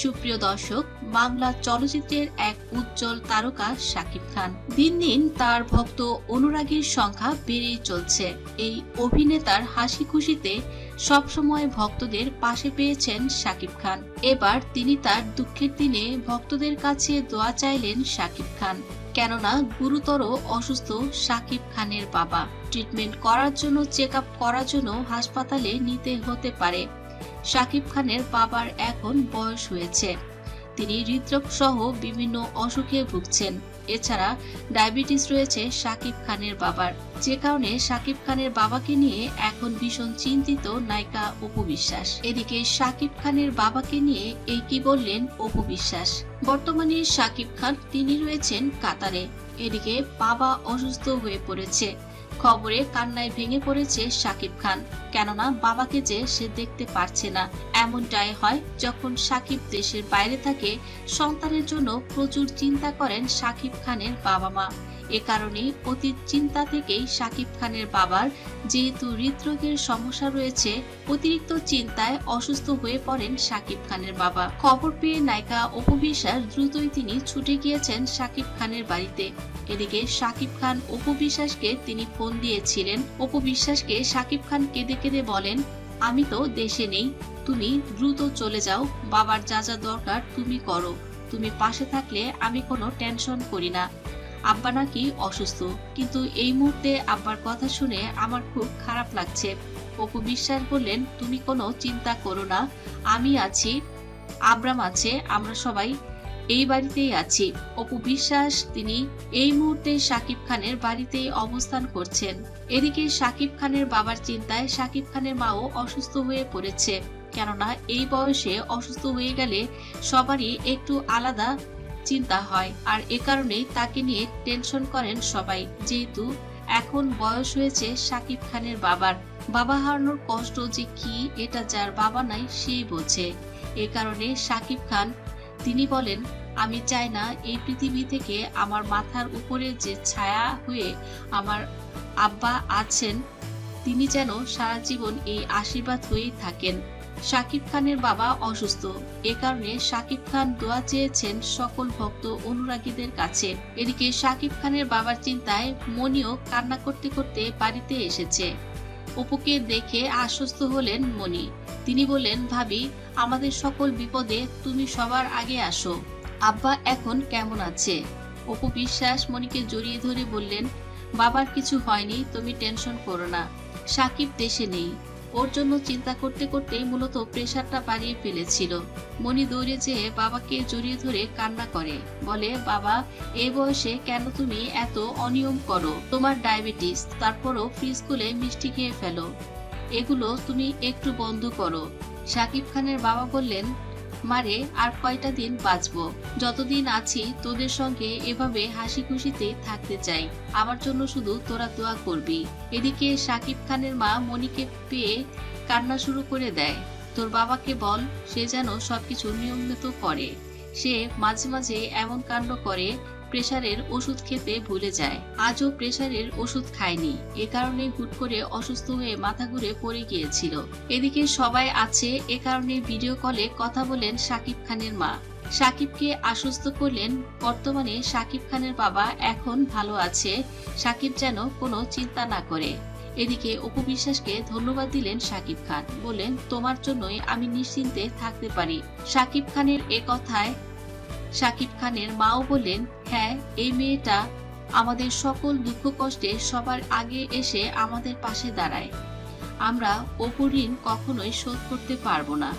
সুপ্রিয় দর্শক, বাংলা চলচ্চিত্রের এক উজ্জ্বল তারকা শাকিব খান। দিন দিন তার ভক্ত অনুরাগীর সংখ্যা বেড়েই চলছে। এই অভিনেতার হাসি খুশিতে সবসময় ভক্তদের পাশে পেয়েছেন শাকিব খান। এবার তিনি তার দুঃখের দিনে ভক্তদের কাছে দোয়া চাইলেন শাকিব খান। কেননা, গুরুতর অসুস্থ শাকিব খানের বাবা। ট্রিটমেন্ট করার জন্য, চেক করার জন্য হাসপাতালে নিতে হতে পারে। শাকিব খানের বাবার এখন বয়স হয়েছে। তিনি হৃদরোগ সহ বিভিন্ন অসুখে ভুগছেন। এছাড়া ডায়াবেটিস রয়েছে শাকিব খানের বাবার। যে কারণে শাকিব খানের বাবাকে নিয়ে এখন ভীষণ চিন্তিত নায়িকা অপু বিশ্বাস। এদিকে শাকিব খানের বাবাকে নিয়ে এই কি বললেন অপু বিশ্বাস। বর্তমানে শাকিব খান তিনি রয়েছেন কাতারে। এদিকে বাবা অসুস্থ হয়ে পড়েছে। খবরে কান্নায় ভেঙে পড়েছে শাকিব খান। কেননা বাবাকে যে সে দেখতে পারছে না, এমনটাই হয় যখন সাকিব দেশের বাইরে থাকে, সন্তানের জন্য প্রচুর চিন্তা করেন সাকিব খানের বাবা মা এ কারণে অতীত চিন্তা থেকেই সাকিব খানের বাবার যেহেতু হৃদরোগের সমস্যা রয়েছে, অতিরিক্ত চিন্তায় অসুস্থ হয়ে পড়েন সাকিব খানের বাবা। খবর পেয়ে নায়িকা অপবিশ্বাস দ্রুতই তিনি ছুটে গিয়েছেন সাকিব খানের বাড়িতে। এদিকে সাকিব খান অপু বিশ্বাসকে তিনি ফোন দিয়েছিলেন। অপু বিশ্বাসকে সাকিব খান কেঁদে কেঁদে বলেন, আমি তো দেশে নেই। তুমি দ্রুত চলে যাও। বাবার যা যা দরকার তুমি করো। তুমি পাশে থাকলে আমি কোনো টেনশন করি না। আব্বা নাকি অসুস্থ। কিন্তু এই মুহূর্তে আব্বার কথা শুনে আমার খুব খারাপ লাগছে। অপু বিশ্বাস বললেন, তুমি কোনো চিন্তা করো না। আমি আছি। আব্রাম আছে। আমরা সবাই এই বাড়িতেই আছি। অপু বিশ্বাস, তিনি এই মুহূর্তে সাকিব খানের বাড়িতেই অবস্থান করছেন। এদিকে সাকিব খানের বাবার চিন্তায় সাকিব খানের মাও অসুস্থ হয়ে পড়েছে। কেননা এই বয়সে অসুস্থ হয়ে গেলে সবারই একটু আলাদা চিন্তা হয় আর এ কারণেই তাকে নিয়ে টেনশন করেন সবাই। যেহেতু এখন বয়স হয়েছে সাকিব খানের বাবার। বাবা হারানোর কষ্ট যে কি, এটা যার বাবা নাই সেই বোঝে। এ কারণে সাকিব খান তিনি বলেন, আমি চাই না এই পৃথিবী থেকে আমার মাথার উপরে যে ছায়া হয়ে আমার আব্বা আছেন, তিনি যেন সারা জীবন এই আশীর্বাদ হয়েই থাকেন। শাকিব খানের বাবা অসুস্থ। এ কারণে শাকিব খান দোয়া চেয়েছেন সকল ভক্ত অনুরাগীদের কাছে। এদিকে শাকিব খানের বাবার চিন্তায় মনিও কান্না করতে করতে বাড়িতে এসেছে। অপুকে দেখে আশ্বস্ত হলেন মনি। তিনি বললেন, ভাবি, আমাদের সকল বিপদে তুমি সবার আগে আসো। আব্বা এখন কেমন আছে? অপু বিশ্বাস মনিকে জড়িয়ে ধরে বললেন, বাবার কিছু হয়নি, তুমি টেনশন করো না। সাকিব দেশে নেই। ওর জন্য চিন্তা করতে করতেই মূলত প্রেশারটা বাড়িয়ে ফেলেছিল। মনি দৌড়ে যেয়ে বাবাকে জড়িয়ে ধরে কান্না করে। বলে, বাবা, এ বয়সে কেন তুমি এত অনিয়ম করো? তোমার ডায়াবেটিস, তারপরও ফ্রিজ খুলে মিষ্টি খেয়ে ফেলো। এগুলো তুমি একটু বন্ধ করো। সাকিব খানের বাবা বললেন, মারে, আর কয়টা দিন বাঁচবো? যতদিন আছি, তোদের সঙ্গে এভাবে হাসি খুশিতে থাকতে চাই। আমার জন্য শুধু তোরা দোয়া করবি। এদিকে সাকিব খানের মা মনিকে পেয়ে কান্না শুরু করে দেয়। তোর বাবাকে বল, সে যেন সবকিছু নিয়মিত করে। সে মাঝে মাঝে এমন কাণ্ড করে প্রেসারের ওষুধ খেতে ভুলে যায়। আজও প্রেসারের ওষুধ খায়নি। এ কারণে হুট করে অসুস্থ হয়ে মাথা ঘুরে পড়ে গিয়েছিল। এদিকে সবাই আছে, এ কারণে ভিডিও কলে কথা বলেন সাকিব খানের মা। সাকিবকে আশ্বস্ত করলেন, বর্তমানে সাকিব খানের বাবা এখন ভালো আছে, সাকিব যেন কোনো চিন্তা না করে। এদিকে অপু বিশ্বাসকে ধন্যবাদ দিলেন সাকিব খান। বললেন, তোমার জন্যই আমি নিশ্চিন্তে থাকতে পারি। সাকিব খানের এ কথায় সাকিব খানের মাও বললেন হ্যাঁ এই মেয়েটা আমাদের সকল দুঃখ কষ্টে সবার আগে এসে আমাদের পাশে দাঁড়ায়। আমরা অপরিণ কখনোই শোধ করতে পারব না।